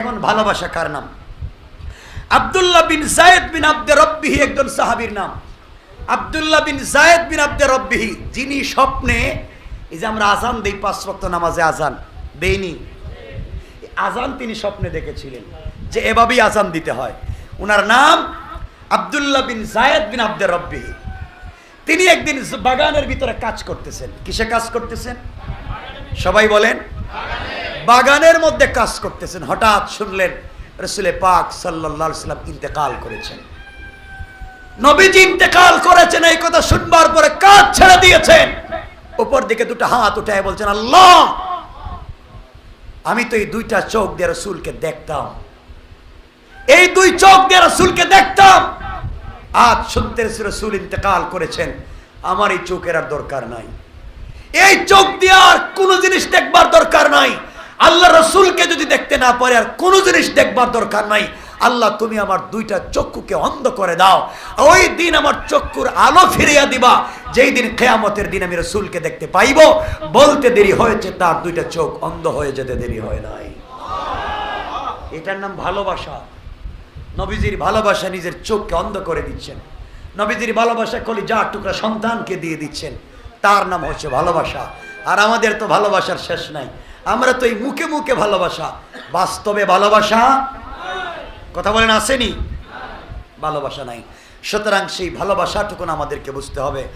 এখন ভালোবাসা কার নাম? আব্দুল্লাহ বিন জায়েদ বিন আব্দে রব্বিহি একজন সাহাবীর নাম। আব্দুল্লাহ বিন জায়েদ বিন আব্দে রব্বিহি, যিনি স্বপ্নে, এই যে আমরা আজান দেই পাঁচ ওয়াক্ত নামাজে আজান, দেইনি। আজান তিনি স্বপ্নে দেখেছিলেন যে এভাবেই আজান দিতে হয়। ওনার নাম আব্দুল্লাহ বিন জায়েদ বিন আব্দে রব্বিহি। তিনি একদিন বাগানের ভিতরে কাজ করতেছেন। কিসে কাজ করতেছেন? সবাই বলেন বাগানের মধ্যে কাজ করতেছেন। হঠাৎ শুনলেন রসুলে পাক সাল্লাহ সাল্লাম ইন্তেকাল করেছেন। নবীজি ইন্তেকাল করেছেন, এই কথা শুনবার পরে কাজ ছেড়ে দিয়েছেন। উপর দিকে দুটো হাত উঠায় বলছেন, আল্লাহ, আমি তো এই দুইটা চোখ দিয়ে রসুলকে দেখতাম। এই দুই চোখ দিয়ে রসুলকে দেখতাম। আজ শুনতে রসুল ইন্তেকাল করেছেন। আমার এই চোখের আর দরকার নাই। এই চোখ দিয়ে আর কোনো জিনিস দেখবার দরকার নাই। আল্লাহ রসুলকে যদি দেখতে না পারে, আর কোনো জিনিস দেখবার দরকার নাই, আল্লাহ তুমি আমার দুইটা চক্ষুকে অন্ধ করে দাও। ওই দিন আমার চক্ষুর আলো ফিরিয়া দিবা। যেই দিন কেয়ামতের দিন আমি রসুলকে দেখতে পাইব, বলতে দেরি হয়েছে, তার দুইটা চোখ অন্ধ হয়ে যেতে দেরি হয় নাই। এটার নাম ভালোবাসা। নবীজির ভালোবাসা নিজের চোখকে অন্ধ করে দিচ্ছেন। নবীজির ভালোবাসা কলি যা টুকরা সন্তানকে দিয়ে দিচ্ছেন। তার নাম হচ্ছে ভালোবাসা। আর আমাদের তো ভালোবাসার শেষ নাই। আমরা তো এই মুখে মুখে ভালোবাসা। বাস্তবে ভালোবাসা? কথা বলেন, আসেনি? ভালোবাসা নাই। সুতরাং সেই ভালোবাসাটুকুন আমাদেরকে বুঝতে হবে।